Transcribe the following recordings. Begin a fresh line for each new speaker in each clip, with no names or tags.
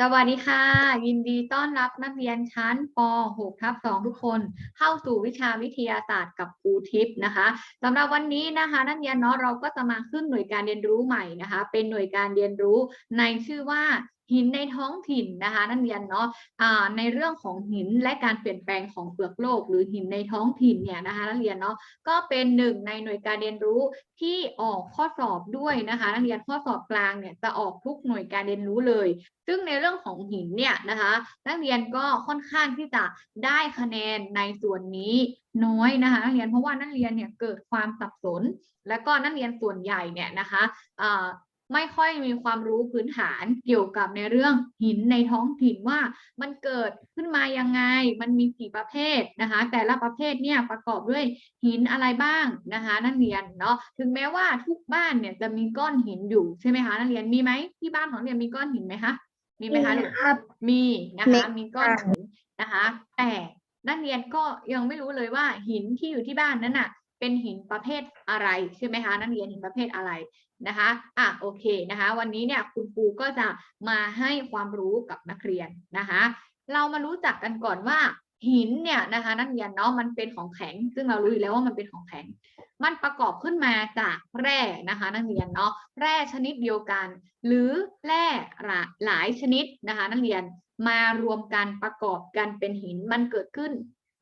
สวัสดีค่ะ ยินดีต้อนรับนักเรียนชั้นป .6 ทับ2ทุกคน เข้าสู่วิชาวิทยาศาสตร์กับครูทิพย์นะคะสำหรับวันนี้นะคะนักเรียนเนาะเราก็จะมาขึ้นหน่วยการเรียนรู้ใหม่นะคะ เป็นหน่วยการเรียนรู้ในชื่อว่า หินในท้องถิ่นนะคะนักเรียนเนาะอ่าในเรื่องของหินและการเปลี่ยนแปลงของเปลือกโลก หรือหินในท้องถิ่นเนี่ยนะคะนักเรียนเนาะก็เป็นหนึ่งในหน่วยการเรียนรู้ที่ออกข้อสอบด้วยนะคะนักเรียนข้อสอบกลางเนี่ยจะออกทุกหน่วยการเรียนรู้เลย ซึ่งในเรื่องของหินเนี่ยนะคะนักเรียนก็ค่อนข้างที่จะได้คะแนนในส่วนนี้น้อยนะคะนักเรียนเพราะว่านักเรียนเนี่ยเกิดความสับสน และก็นักเรียนส่วนใหญ่เนี่ยนะคะ ไม่ค่อยมีความรู้พื้นฐานเกี่ยวกับในเรื่องหินในท้องถิ่นว่ามันเกิดขึ้นมายังไง มันมีกี่ประเภทนะคะ แต่ละประเภทเนี่ยประกอบด้วยหินอะไรบ้างนะคะนักเรียนเนาะถึงแม้ว่าทุกบ้านเนี่ยจะมีก้อนหินอยู่ใช่ไหมคะนักเรียนมีไหมที่บ้านของนักเรียนมีก้อนหินไหมคะมีไหมคะลูก
ครับ
มีนะ
มี
คะมีก้อนหินนะคะ แต่นักเรียนก็ยังไม่รู้เลยว่าหินที่อยู่ที่บ้านนั้นน่ะ เป็นหินประเภทอะไรใช่ไหมคะนักเรียนหินประเภทอะไรนะคะอะโอเคนะคะ วันนี้เนี่ยคุณครูก็จะมาให้ความรู้กับนักเรียนนะคะ เรามารู้จักกันก่อนว่าหินเนี่ยนะคะนักเรียนเนาะมันเป็นของแข็ง ซึ่งเรารู้อยู่แล้วว่ามันเป็นของแข็ง มันประกอบขึ้นมาจากแร่นะคะ นักเรียนเนาะแร่ชนิดเดียวกัน หรือแร่หลายชนิดนะคะ นักเรียนมารวมกันประกอบกันเป็นหินมันเกิดขึ้น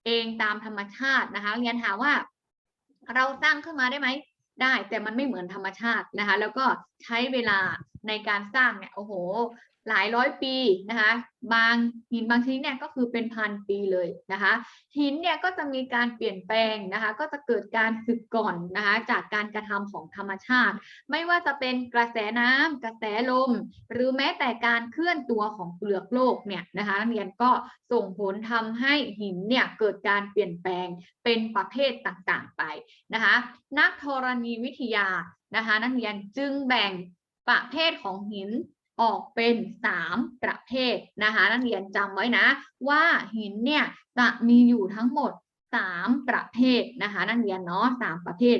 เองตามธรรมชาตินะคะเรียนถามว่า เราสร้างขึ้นมาได้ไหมได้แต่มันไม่เหมือนธรรมชาตินะคะ แล้วก็ใช้เวลาในการสร้างเนี่ยโอ้โห หลายร้อยปีนะคะบางหินบางชนิดเนี่ยก็คือเป็นพันปีเลยนะคะหินเนี่ยก็จะมีการเปลี่ยนแปลงนะคะก็จะเกิดการสึกก่อนนะคะจากการกระทำของธรรมชาติ ไม่ว่าจะเป็นกระแสน้ำกระแสลม หรือแม้แต่การเคลื่อนตัวของเปลือกโลกเนี่ยนะคะนักเรียนก็ส่งผลทำให้หินเนี่ยเกิดการเปลี่ยนแปลงเป็นประเภทต่างๆไปนะคะนักธรณีวิทยานะคะนักเรียนจึงแบ่งประเภทของหิน ออกเป็นสามประเภทนะคะนักเรียนจำไว้นะว่าหินเนี่ยจะมีอยู่ทั้งหมดสามประเภทนะคะนักเรียนเนาะสามประเภท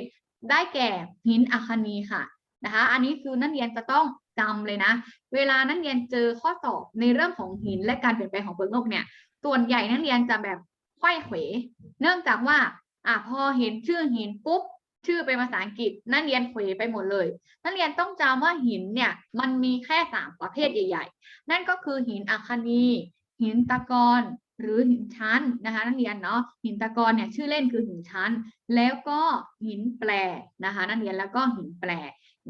ได้แก่หินอัคนีค่ะนะคะอันนี้คือนักเรียนจะต้องจำเลยนะ เวลานักเรียนเจอข้อสอบในเรื่องของหินและการเปลี่ยนแปลงของเปลือกโลกเนี่ยส่วนใหญ่นักเรียนจะแบบไขว้เขว เนื่องจากว่าอะพอเห็นชื่อหินปุ๊บ ชื่อเป็นภาษาอังกฤษ นักเรียนเขวไปหมดเลย นักเรียนต้องจำว่าหินเนี่ยมันมีแค่สามประเภทใหญ่ ๆ นั่นก็คือหินอัคนี หินตะกอนหรือหินชั้นนะคะนักเรียนเนาะหินตะกอนเนี่ยชื่อเล่นคือหินชั้น แล้วก็หินแปรนะคะนักเรียนแล้วก็หินแปร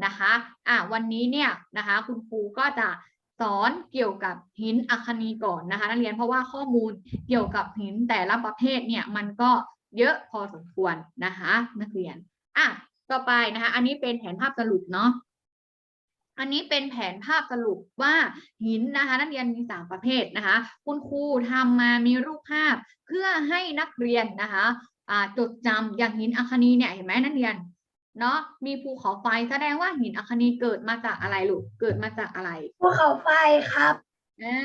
นะคะอะวันนี้เนี่ยนะคะคุณครูก็จะสอนเกี่ยวกับหินอัคนีก่อนนะคะนักเรียนเพราะว่าข้อมูลเกี่ยวกับหินแต่ละประเภทเนี่ยมันก็เยอะพอสมควรนะคะนักเรียน อะต่อไปนะคะ อันนี้เป็นแผนภาพสรุปเนาะอันนี้เป็นแผนภาพสรุปว่าหินนะคะ นักเรียนมีสามประเภทนะคะ คุณครูทำมามีรูปภาพเพื่อให้นักเรียนนะคะอ่าจดจำอย่างหินอัคนีเนี่ยเห็นไหมนักเรียนเนาะมีภูเขาไฟแสดงว่าหินอัคนีเกิดมาจากอะไรลูกเกิดมาจากอะไร
ภูเขาไฟครับ
อ่า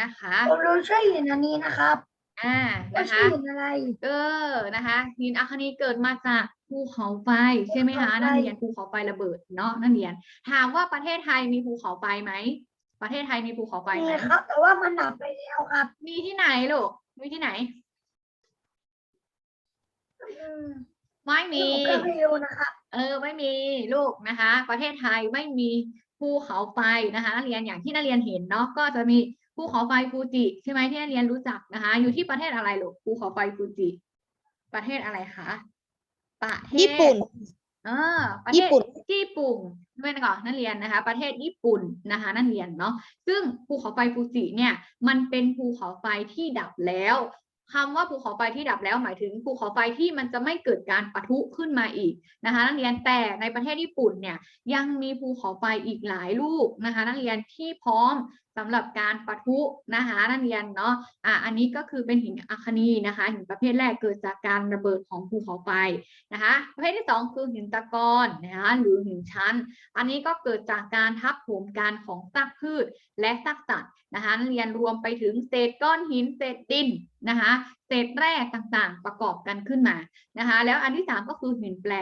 นะคะ
ผมรู้ชื่อหินอันนี้นะครับ
อ่า
ว่า
นะ
ชื่
คะ
อหินอะไร
เออนะคะหินอัคนีเกิดมาจากภูเขาไฟใช่ไหมคะ
ภูเขาไฟ
นักเรียนภูเขาไฟระเบิดเนาะนักเรียน ถามว่าประเทศไทยมีภูเขาไฟไหมประเทศไทยมีภูเขาไฟไหม
มีครับ แต่ว่ามันดับไปแล้วครับ
มีที่ไหนลูกมีที่ไหน
อืม
ไม่มี
ผมก็ไม่รู้นะครับ
เออไม่มีลูกนะคะ ประเทศไทยไม่มีภูเขาไฟนะคะนักเรียนอย่างที่นักเรียนเห็นเนาะก็จะมี ภูเขาไฟฟูจิใช่ไหมที่นักเรียนรู้จักนะคะ อยู่ที่ประเทศอะไรลูกภูเขาไฟฟูจิ ประเทศอะไรคะประเทศ
ญี่ปุ่น
เออประเทศ
ญี่ปุ่น
ญี่ปุ่นไม่ก่อนนักเรียนนะคะ ประเทศญี่ปุ่นนะคะนักเรียนเนาะซึ่งภูเขาไฟฟูจิเนี่ย มันเป็นภูเขาไฟที่ดับแล้วคำว่าภูเขาไฟที่ดับแล้วหมายถึงภูเขาไฟที่มันจะไม่เกิดการปะทุขึ้นมาอีกนะคะ นักเรียนแต่ในประเทศญี่ปุ่นเนี่ยยังมีภูเขาไฟอีกหลายลูกนะคะ นักเรียนที่พร้อม สำหรับการปะทุนะคะนักเรียนเนาะอะอันนี้ก็คือเป็นหินอัคนีนะคะหินประเภทแรกเกิดจากการระเบิดของภูเขาไฟนะคะประเภทที่สองคือหินตะกอนนะคะหรือหินชั้น อันนี้ก็เกิดจากการทับถมกันของซากพืชและซากสัตว์นะคะนักเรียนรวมไปถึงเศษก้อนหินเศษดินนะคะเศษแร่ต่างๆ ประกอบกันขึ้นมานะคะ แล้วอันที่สามก็คือหินแปร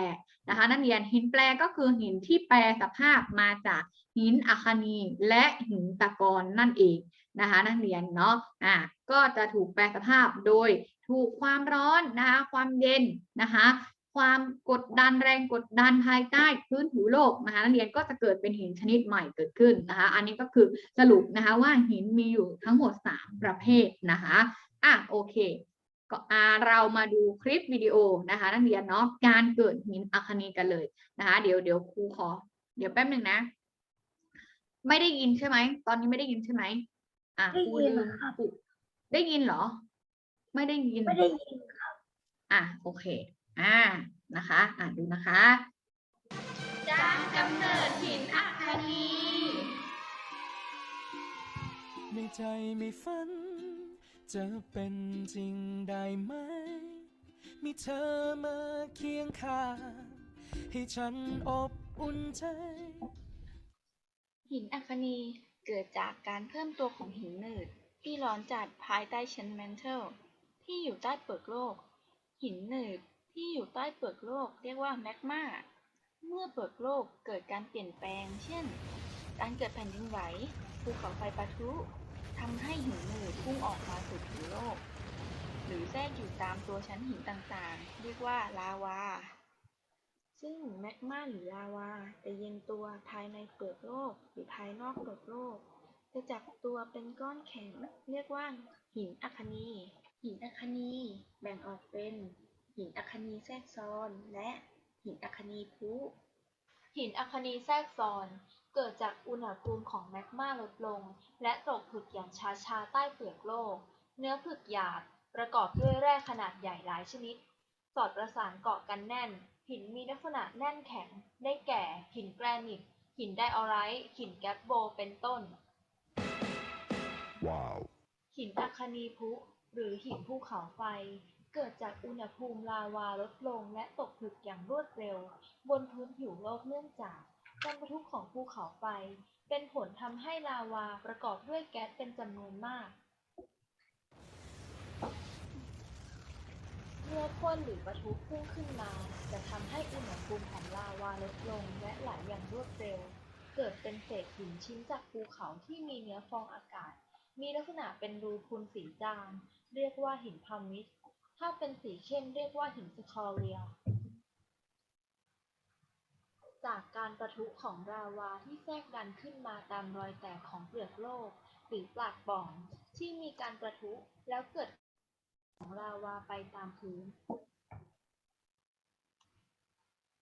นะคะนักเรียนหินแปรก็คือหินที่แปรสภาพมาจากหินอัคนีและหินตะกอนนั่นเองนะคะนักเรียนเนาะอ่าก็จะถูกแปรสภาพโดยถูกความร้อนนะคะความเย็นนะคะความกดดันแรงกดดันภายใต้พื้นผิวโลกนะคะนักเรียนก็จะเกิดเป็นหินชนิดใหม่เกิดขึ้นนะคะอันนี้ก็คือสรุปนะคะว่าหินมีอยู่ทั้งหมด 3 ประเภทนะคะอะโอเค เรามาดูคลิปวิดีโอนะคะนักเรียนเนาะการเกิดหินอัคนีกันเลยนะคะ เดี๋ยวเดี๋ยวครูขอ เดี๋ยวแป๊บหนึ่งนะ ไม่ได้ยินใช่ไหมตอนนี้ไม่ได้ยินใช่ไหมอะ
ได้
ครู
ยิน
ลืม
นะครับ
ครูได้ยินเหรอ ไม่ได้ยิน
ไม่ได้ยิน
อะโอเค อ่านะคะ อ่านดูนะคะการกำเนิดหินอัคนี
ในใจไม่ฝัน จะเป็นจริงได้ไหม มีเธอมาเคียงข้างให้ฉันอบอุ่นใจ
หินอัคนีเกิดจากการเพิ่มตัวของหินหนืดที่ร้อนจัดภายใต้ชั้นแมนเทลที่อยู่ใต้เปลือกโลก หินหนืดที่อยู่ใต้เปลือกโลกเรียกว่าแมกมาเมื่อเปลือกโลกเกิดการเปลี่ยนแปลง เช่น การเกิดแผ่นดินไหวภูเขาไฟปะทุ ทำให้หินหนืดพุ่งออกมาสู่ผิวโลก หรือแทรกอยู่ตามตัวชั้นหินต่างๆ เรียกว่าลาวา ซึ่งแมกมาหรือลาวาจะเย็นตัวภายในเปลือกโลกหรือภายนอกเปลือกโลก จะจับตัวเป็นก้อนแข็ง เรียกว่าหินอัคนี หินอัคนีแบ่งออกเป็นหินอัคนีแทรกซ้อนและหินอัคนีพุหินอัคนีแทรกซ้อน เกิดจากอุณหภูมิของแมกมาลดลง และตกผลึกอย่างช้าๆ ใต้เปลือกโลก เนื้อผลึกหยาบประกอบด้วยแร่ขนาดใหญ่หลายชนิด สอดประสานเกาะกันแน่น หินมีลักษณะแน่นแข็ง ได้แก่ หินแกรนิต หินไดออไรต์หินแกปโบ เป็นต้น
Wow.
หินอัคนีพุ หรือหินภูเขาไฟ เกิดจากอุณหภูมิลาวาลดลงและตกผลึกอย่างรวดเร็ว บนพื้นผิวโลกเนื่องจาก การประทุของภูเขาไฟ เป็นผลทำให้ลาวาประกอบด้วยแก๊สเป็นจำนวนมากเมื่อพ่นหรือปะทุพุ่งขึ้นมา จะทำให้อุณหภูมิของลาวาลดลงและไหลอย่างรวดเร็ว เกิดเป็นเศษหินชิ้นจากภูเขาที่มีเนื้อฟองอากาศ มีลักษณะเป็นรูพุนสีจาง เรียกว่าหินพามิสถ้าเป็นสีเข้มเรียกว่าหินสคอเรีย จากการประทุของลาวาที่แทรกดันขึ้นมาตามรอยแตกของเปลือกโลก หรือปากป่อง ที่มีการประทุแล้วเกิดของลาวาไปตามพื้น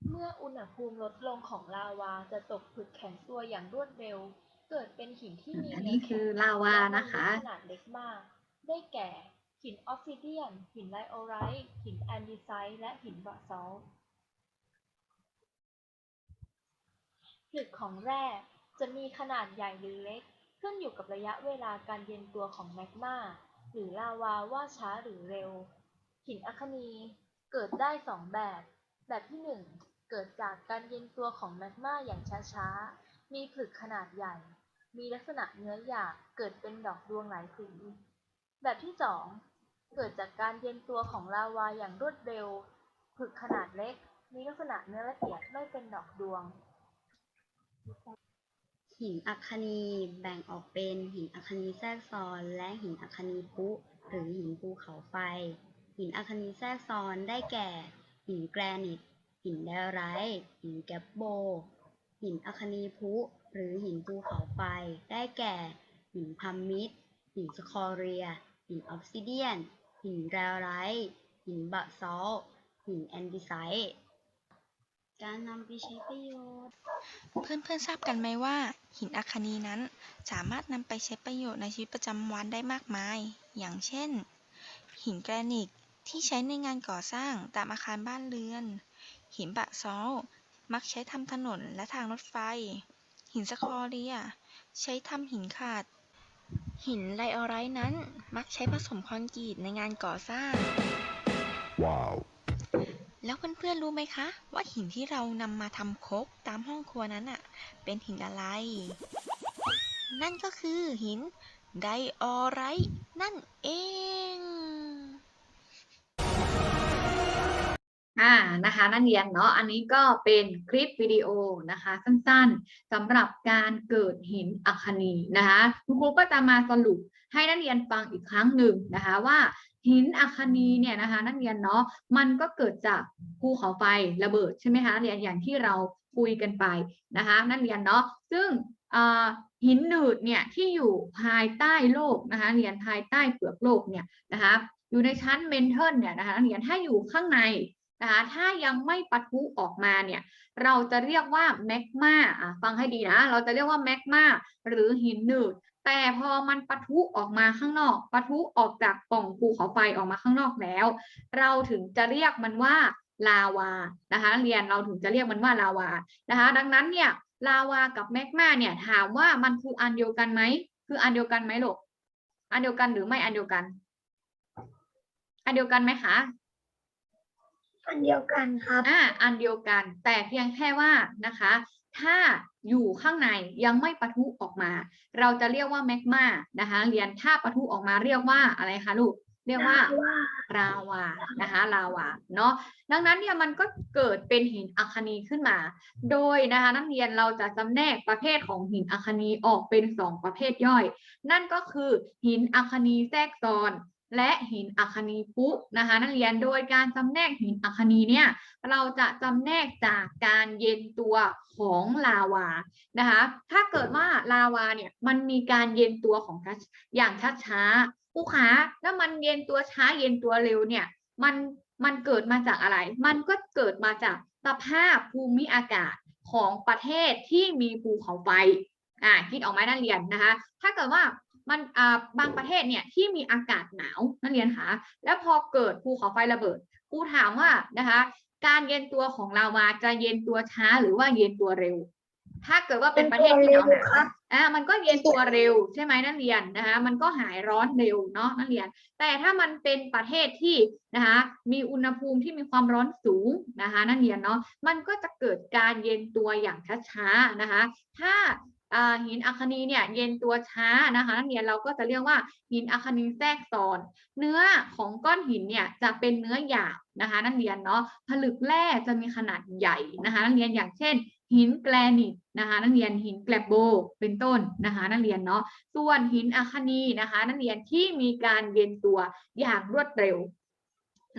เมื่ออุณหภูมิลดลงของลาวาจะตกผลึกแข็งตัวอย่างรวดเร็ว เกิดเป็นหินที่มี
อัน
เนื้
นี้
อ
คื
แข็
องลาวานะคะ
และมีขนาดเล็กมาก ได้แก่หินออฟซิเดียน หินไลโอไรต์หินแอนดิไซต์และหินบะซอลต์ ผลึกของแร่จะมีขนาดใหญ่หรือเล็ก ขึ้นอยู่กับระยะเวลาการเย็นตัวของแมกมาหรือลาวาว่าช้าหรือเร็ว หินอัคนีเกิดได้สองแบบ แบบที่หนึ่งเกิดจากการเย็นตัวของแมกมาอย่างช้าๆ มีผลึกขนาดใหญ่ มีลักษณะเนื้อหยาบเกิดเป็นดอกดวงหลายสี แบบที่สองเกิดจากการเย็นตัวของลาวาอย่างรวดเร็วผลึกขนาดเล็ก มีลักษณะเนื้อละเอียดไม่เป็นดอกดวง
หินอัคนีแบ่งออกเป็นหินอัคนีแทรกซ้อน และหินอัคนีพุหรือหินภูเขาไฟ หินอัคนีแทรกซ้อนได้แก่ หินแกรนิต หินไดอไรต์หินแกปโบ หินอัคนีพุหรือหินภูเขาไฟ ได้แก่ หินพัมมิดหินสคอเรีย หินออฟซิเดียน หินไดอไรต์หินบะซอลหินแอนดิไซต์ การนำไปใช้ประโยชน์
เพื่อนๆทราบกันไหมว่า หินอัคนีนั้นสามารถนำไปใช้ประโยชน์ในชีวิตประจำวันได้มากมาย อย่างเช่น หินแกรนิตที่ใช้ในงานก่อสร้างตามอาคารบ้านเรือน หินบะซอลต์มักใช้ทำถนนและทางรถไฟ หินสคอเรีย ใช้ทำหินขาด หินไลออไรต์นั้นมักใช้ผสมคอนกรีตในงานก่อสร้าง
Wow.
แล้วเพื่อนๆรู้ไหมคะ ว่าหินที่เรานำมาทำคกตามห้องครัวนั้นอะเป็นหินอะไร นั่นก็คือหินไดออไรต์นั่นเอง
อ่านะคะนักเรียนเนาะอันนี้ก็เป็นคลิปวิดีโอนะคะสั้นๆสำหรับการเกิดหินอัคคนีนะคะคุณครูก็จะมาสรุปให้นักเรียนฟังอีกครั้งหนึ่งนะคะว่าหินอัคคนีเนี่ยนะคะ นักเรียนเนาะมันก็เกิดจากภูเขาไฟระเบิดใช่ไหมคะเรียนอย่างที่เราคุยกันไปนะคะนักเรียนเนาะซึ่งหินหนืดเนี่ยที่อยู่ภายใต้โลกนะคะเรียนภายใต้เปลือกโลกเนี่ยนะคะอยู่ในชั้นเมนเทลเนี่ยนะคะนักเรียนถ้าอยู่ข้างใน นะคะถ้ายังไม่ปะทุออกมาเนี่ยเราจะเรียกว่าแมกมาฟังให้ดีนะ เราจะเรียกว่าแมกมาหรือหินหนืดแต่พอมันปะทุออกมาข้างนอกปะทุออกจากปล่องภูเขาไฟออกมาข้างนอกแล้ว เราถึงจะเรียกมันว่าลาวานะคะเรียนเราถึงจะเรียกมันว่าลาวานะคะดังนั้นเนี่ยลาวากับแมกมาเนี่ยถามว่ามันคืออันเดียวกันไหมคืออันเดียวกันไหมลูกอันเดียวกันหรือไม่อันเดียวกัน อันเดียวกันไหมคะ
อันเดียวกันครับ
อ่าอันเดียวกัน แต่เพียงแค่ว่านะคะ ถ้าอยู่ข้างในยังไม่ปะทุออกมา เราจะเรียกว่าแมกมานะคะ เรียนถ้าปะทุออกมาเรียกว่าอะไรคะลูกเรียกว่า
ว่า
ลาวานะคะลาวาเนาะดังนั้นเนี่ยมันก็เกิดเป็นหินอัคนีขึ้นมา โดยนะคะนักเรียนเราจะจำแนกประเภทของหินอัคนีออกเป็นสองประเภทย่อย นั่นก็คือหินอัคคนีแทรกซ้อน และหินอัคนีพุนะคะนักเรียนโดยการจำแนกหินอัคนีเนี่ยเราจะจำแนกจากการเย็นตัวของลาวานะคะถ้าเกิดว่าลาวาเนี่ยมันมีการเย็นตัวของอย่างช้าๆผู้ขาแล้วมันเย็นตัวช้าเย็นตัวเร็วเนี่ยมันมันเกิดมาจากอะไร มันก็เกิดมาจากสภาพภูมิอากาศของประเทศที่มีภูเขาไฟอ่าคิดออกไหมนักเรียนนะคะ ถ้าเกิดว่า มันอ่าบางประเทศเนี่ยที่มีอากาศหนาวนักเรียนคะแล้วพอเกิดภูเขาไฟระเบิดครูถามว่านะคะการเย็นตัวของลาวาจะเย็นตัวช้าหรือว่าเย็นตัวเร็ว ถ้าเกิดว่าเป็นประเทศที่หนาวหนาว
ครับ
อ่ามันก็เย็นตัวเร็วใช่ไหมนักเรียนนะคะ มันก็หายร้อนเร็วเนาะนักเรียน แต่ถ้ามันเป็นประเทศที่นะคะมีอุณหภูมิที่มีความร้อนสูงนะคะนักเรียนเนาะมันก็จะเกิดการเย็นตัวอย่างช้าๆนะคะ ถ้าอ่า หินอัคนีเนี่ยเย็นตัวช้านะคะนักเรียนเราก็จะเรียกว่าหินอัคนีแทรกซ้อน เนื้อของก้อนหินเนี่ยจะเป็นเนื้อหยาบนะคะ นักเรียนเนาะผลึกแร่จะมีขนาดใหญ่นะคะ นักเรียนอย่างเช่น หินแกรนิตนะคะนักเรียนหินแกลบโบเป็นต้นนะคะนักเรียนเนาะส่วนหินอัคนีนะคะ นักเรียนที่มีการเย็นตัวอย่างรวดเร็ว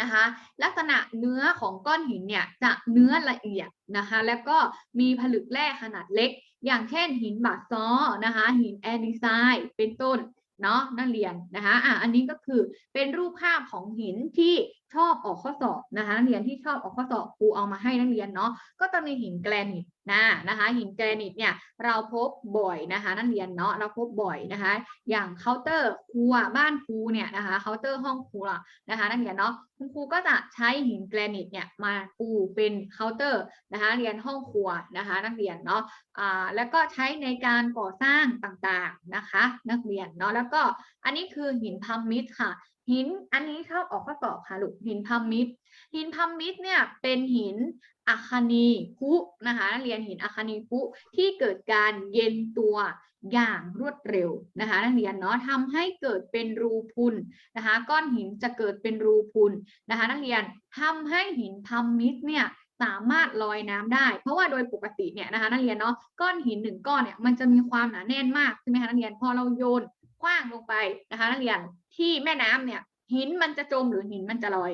นะคะลักษณะเนื้อของก้อนหินเนี่ยจะเนื้อละเอียดนะคะ แล้วก็มีผลึกแร่ขนาดเล็ก อย่างเช่นหินบาซ้อนะคะหินแอนดิไซด์เป็นต้นเนาะนักเรียนนะคะอะอันนี้ก็คือเป็นรูปภาพของหินที่ ชอบออกข้อสอบนะคะนักเรียนที่ชอบออกข้อสอบครูเอามาให้นักเรียนเนาะก็จะมีหินแกรนิตนะนะคะหินแกรนิตเนี่ยเราพบบ่อยนะคะนักเรียนเนาะเราพบบ่อยนะคะ อย่างเคาน์เตอร์ครัวบ้านครูเนี่ยนะคะเคาน์เตอร์ห้องครัวนะคะนักเรียนเนาะคุณครูก็จะใช้หินแกรนิตเนี่ยมาปูเป็นเคาน์เตอร์นะคะเรียนห้องครัวนะคะนักเรียนเนาะอ่าแล้วก็ใช้ในการก่อสร้างต่างๆนะคะ นักเรียนเนาะแล้วก็อันนี้คือหินพัมมิดค่ะ หินอันนี้ชอบออกข้อสอบค่ะลูกหินพัมมิดหินพัมมิดเนี่ยเป็นหินอัคคนีพุนะคะนักเรียนหินอัคคนีพุที่เกิดการเย็นตัวอย่างรวดเร็วนะคะนักเรียนเนาะทำให้เกิดเป็นรูพุนนะคะก้อนหินจะเกิดเป็นรูพุนนะคะนักเรียนทำให้หินพัมมิดเนี่ยสามารถลอยน้ำได้ เพราะว่าโดยปกติเนี่ยนะคะนักเรียนเนาะก้อนหินหนึ่งก้อนเนี่ยมันจะมีความหนาแน่นมากใช่ไหมคะนักเรียนพอเราโยนกว้างลงไปนะคะนักเรียน ที่แม่น้ำเนี่ย หินมันจะจมหรือหินมันจะลอย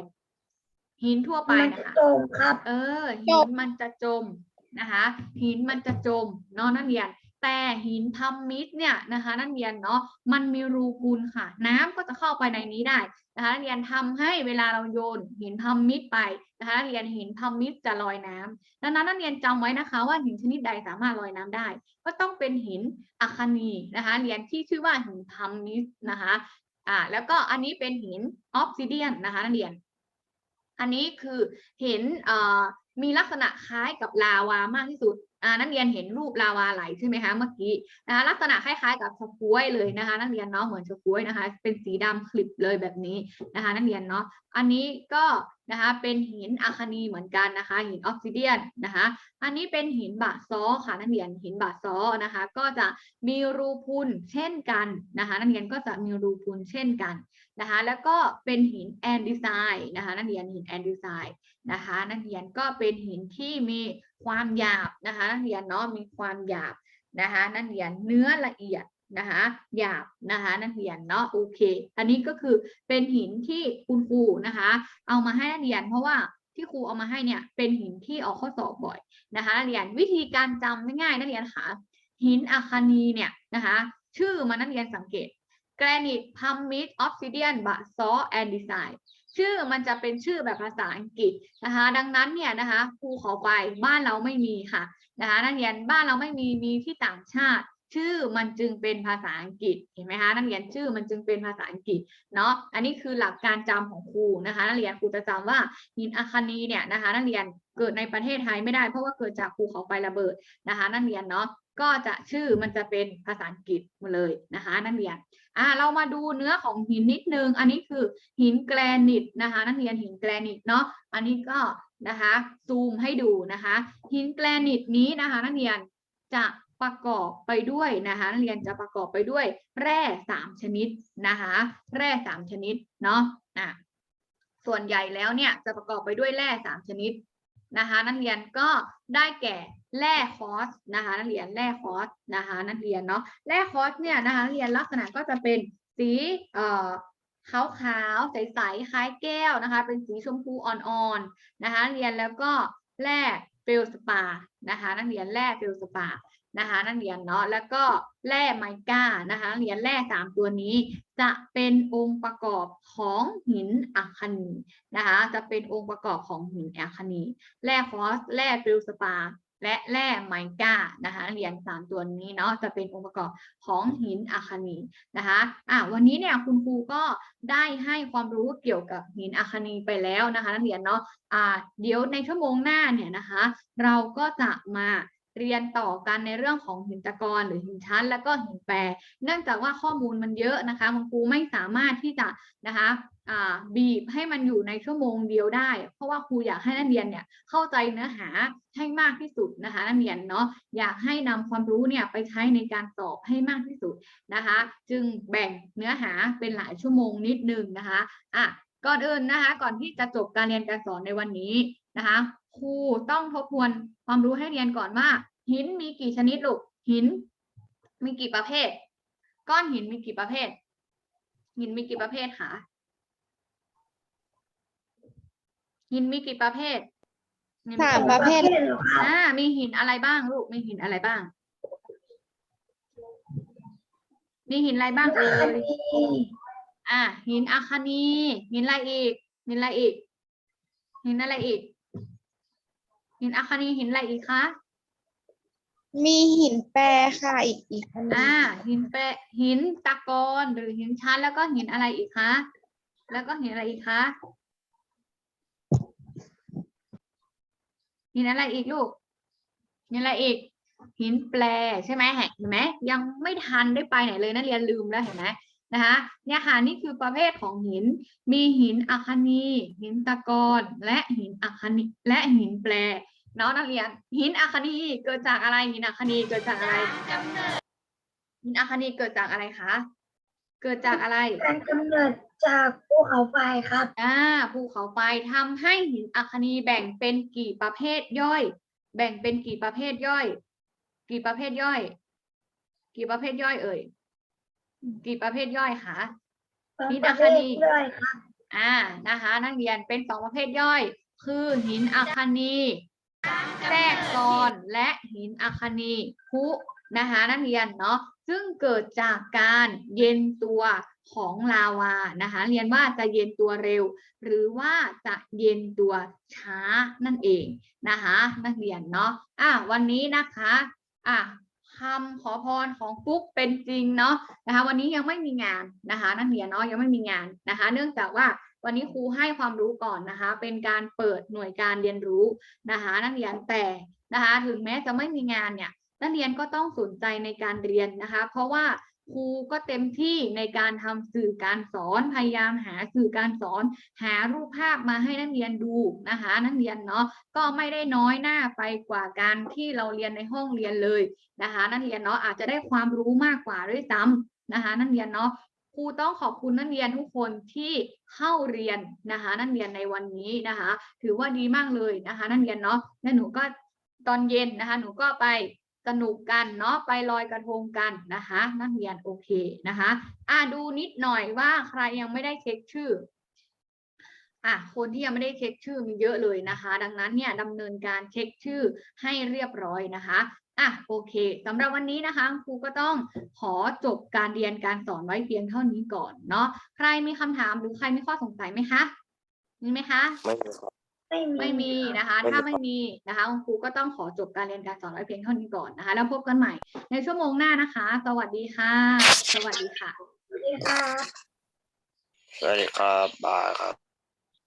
หินทั่วไป
มัน
นะ
จะ
คะ
จมครับ
เออ หินมันจะจมนะคะ หินมันจะจมเนาะนักเรียน แต่หินพัมมิดเนี่ยนะคะนักเรียนเนาะมันมีรูพุนค่ะ น้ำก็จะเข้าไปในนี้ได้นะคะนักเรียนทำให้เวลาเราโยนหินพัมมิดไปนะคะนักเรียนหินพัมมิดจะลอยน้ำดังนั้นนักเรียนจำไว้นะคะ ว่าหินชนิดใดสามารถลอยน้ำได้ ก็ต้องเป็นหินอัคคนีนะคะเรียนที่ชื่อว่าหินพัมมิดนะคะ อ่าแล้วก็อันนี้เป็นหินออฟซิเดียนนะคะนักเรียน อันนี้คือเห็นเอ่อมีลักษณะคล้ายกับลาวามากที่สุดอ่านักเรียนเห็นรูปลาวาไหลใช่ไหมคะเมื่อกี้นะคะลักษณะคล้ายๆกับสกวยเลยนะคะ นักเรียนเนาะเหมือนสกวยนะคะ เป็นสีดำคลิปเลยแบบนี้นะคะ นักเรียนเนาะอันนี้ก็ นะคะเป็นหินอะคานีเหมือนกันนะคะ หินออฟซิเดียนนะคะอันนี้เป็นหินบาซอค่ะนักเรียนหินบาซอนะคะ ก็จะมีรูพุนเช่นกันนะคะ นักเรียนก็จะมีรูพุนเช่นกันนะคะ แล้วก็เป็นหินแอนดิไซน์นะคะนักเรียนหินแอนดิไซน์นะคะ นักเรียนก็เป็นหินที่มีความหยาบนะคะ นักเรียนเนาะมีความหยาบนะคะ นักเรียนเนื้อละเอียด นะคะหยาบนะคะนักเรียนเนาะโอเค อันนี้ก็คือเป็นหินที่คุณครูนะคะ เอามาให้นักเรียนเพราะว่าที่ครูเอามาให้เนี่ยเป็นหินที่ออกข้อสอบบ่อยนะคะนักเรียนวิธีการจำง่ายๆนักเรียนค่ะหินอะคานีเนี่ยนะคะชื่อมันนักเรียนสังเกตแกรนิตพัมมิดออฟซิเดียนบาซอแอนดิไซชื่อมันจะเป็นชื่อแบบภาษาอังกฤษนะคะ ดังนั้นเนี่ยนะคะภูขาไฟบ้านเราไม่มีค่ะนะคะนักเรียนบ้านเราไม่มีมีที่ต่างชาติ ชื่อมันจึงเป็นภาษาอังกฤษเห็นไหมคะนักเรียนชื่อมันจึงเป็นภาษาอังกฤษเนาะอันนี้คือหลักการจำของครูนะคะนักเรียนครูจะจำว่าหินอะคานีเนี่ยนะคะนักเรียนเกิดในประเทศไทยไม่ได้เพราะว่าเกิดจากภูเขาไฟระเบิดนะคะนักเรียนเนาะก็จะชื่อมันจะเป็นภาษาอังกฤษหมดเลยนะคะนักเรียนอ่าเรามาดูเนื้อของหินนิดนึง อันนี้คือหินแกรนิตนะคะนักเรียนหินแกรนิตเนาะอันนี้ก็นะคะซูมให้ดูนะคะ หินแกรนิตนี้นะคะนักเรียนจะ ประกอบไปด้วยนะคะนักเรียนจะประกอบไปด้วย แร่สามชนิดนะคะแร่สามชนิดเนาะอะส่วนใหญ่แล้วเนี่ยจะประกอบไปด้วยแร่สามชนิดนะคะนักเรียนก็ได้แก่แร่คอสนะคะนักเรียนแร่คอสนะคะนักเรียนเนาะแร่คอสเนี่ยนะคะนักเรียนลักษณะก็จะเป็นสีเอ่อขาวขาวๆใสๆคล้ายแก้วนะคะ เป็นสีชมพูอ่อนๆนะคะนักเรียนแล้วก็แร่เฟลสปานะคะ นักเรียนแร่เฟลสปา นะคะนักเรียนเนาะแล้วก็แร่ไมก้านะคะนักเรียนแร่สามตัวนี้ จะเป็นองค์ประกอบของหินอะคานีนะคะจะเป็นองค์ประกอบของหินอะคานีแร่คอสแร่ฟิลสปา และแร่ไมก้านะคะเรียนสามตัวนี้เนาะจะเป็นองค์ประกอบของหินอะคานีนะคะอะวันนี้เนี่ยคุณครูก็ได้ให้ความรู้เกี่ยวกับหินอะคานีไปแล้วนะคะนักเรียนเนาะอ่าเดี๋ยวในชั่วโมงหน้าเนี่ยนะคะ เราก็จะมา เรียนต่อกันในเรื่องของหินตะกอนหรือหินชั้น แล้วก็หินแปร เนื่องจากว่าข้อมูลมันเยอะนะคะคุณครูไม่สามารถที่จะนะคะบีบให้มันอยู่ในชั่วโมงเดียวได้ เพราะว่าครูอยากให้นักเรียนเนี่ยเข้าใจเนื้อหาให้มากที่สุดนะคะนักเรียนเนาะอยากให้นำความรู้เนี่ยไปใช้ในการสอบให้มากที่สุดนะคะ จึงแบ่งเนื้อหาเป็นหลายชั่วโมงนิดนึงนะคะอะก่อนอื่นนะคะ ก่อนที่จะจบการเรียนการสอนในวันนี้นะคะครูต้องทบทวนความรู้ให้เรียนก่อนว่า หินมีกี่ชนิดลูกหิน มีกี่ประเภท ก้อนหินมีกี่ประเภท หินมีกี่ประเภทคะหินมีกี่ประเภทหิน
สามประเภทเหรอครับ
อ่ามีหินอะไรบ้างลูกมีหินอะไรบ้าง มีหินอะไรบ้างเอ่ยอะหินอะคานีหินอะไรอีกหินอะไรอีกหินอะไรอีก หินอะคานีหินอะไรอีกคะ
มีหินแปรค่ะอีกอีกอันหนึง
อ่า หินเปะหินตะกอนหรือหินชั้นแล้วก็หินอะไรอีกคะ แล้วก็หินอะไรอีกคะ หินอะไรอีกลูกหินอะไรอีก หินแปรใช่ไหมเห็นไหมยังไม่ทันได้ไปไหนเลยนักเรียนลืมแล้วเห็นไหม นะคะเนี่ยค่ะนี่คือประเภทของหิน มีหินอะคานี หินตะกอนและหินอะคานีและหินแปรเนาะนักเรียน หินอะคานีเกิดจากอะไรหินอะคานีเกิดจากอะไรหินอะคานีเกิดจากอะไรคะเกิดจากอะไร
การกำเนิดจากภูเขาไฟครับ
อ่าภูเขาไฟทำให้หินอัคนีแบ่งเป็นกี่ประเภทย่อย แบ่งเป็นกี่ประเภทย่อย กี่ประเภทย่อย กี่ประเภทย่อยเอ่ย กี่ประเภทย่อยคะหิน
ป
อั
ระ
ค
เภท
นี
ด้วยครับ
อ่านะคะ นักเรียนเป็นสองประเภทย่อย คือหินอัคนีแทรกซ้อนและหินอัคนีพุนะคะนักเรียนเนาะซึ่งเกิดจากการเย็นตัวของลาวานะคะเรียนว่าจะเย็นตัวเร็ว หรือว่าจะเย็นตัวช้านั่นเองนะคะนักเรียนเนาะอะวันนี้นะคะอะ คำขอพรของปุ๊กเป็นจริงเนาะนะคะวันนี้ยังไม่มีงานนะคะนักเรียนเนาะยังไม่มีงานนะคะ เนื่องจากว่าวันนี้ครูให้ความรู้ก่อนนะคะ เป็นการเปิดหน่วยการเรียนรู้นะคะนักเรียนแต่นะคะ ถึงแม้จะไม่มีงานเนี่ยนักเรียนก็ต้องสนใจในการเรียนนะคะ เพราะว่า ครูก็เต็มที่ในการทำสื่อการสอนพยายามหาสื่อการสอน หารูปภาพมาให้นักเรียนดูนะคะนักเรียนเนาะก็ไม่ได้น้อยหน้าไปกว่าการที่เราเรียนในห้องเรียนเลยนะคะนักเรียนเนาะอาจจะได้ความรู้มากกว่าด้วยซ้ำนะคะนักเรียนเนาะครูต้องขอบคุณนักเรียนทุกคนที่เข้าเรียนนะคะนักเรียนในวันนี้นะคะ ถือว่าดีมากเลยนะคะนักเรียนเนาะแล้วหนูก็ตอนเย็นนะคะ หนูก็ไป สนุกกันเนาะไปลอยกระทงกันนะคะนักเรียนโอเคนะคะอ่าดูนิดหน่อยว่าใครยังไม่ได้เช็คชื่ออะคนที่ยังไม่ได้เช็คชื่อมีเยอะเลยนะคะ ดังนั้นเนี่ยดำเนินการเช็คชื่อให้เรียบร้อยนะคะอะโอเคสำหรับวันนี้นะคะครูก็ต้องขอจบการเรียนการสอนไว้เพียงเท่านี้ก่อนเนาะใครมีคำถามหรือใครมีข้อสงสัยไหมคะมีไหมคะ
ไม่มีครับ
ไม่มีนะคะ
ไม่มี
ถ้า
ครับ
ไม่มีนะคะคุณครูก็ต้องขอจบการเรียนการสอนไว้เพียงเท่านี้ก่อนนะคะ แล้วพบกันใหม่ ในชั่วโมงหน้านะคะ สวัสดีค่ะ สวัสดีค่ะ
สวัสดีครับบายครับ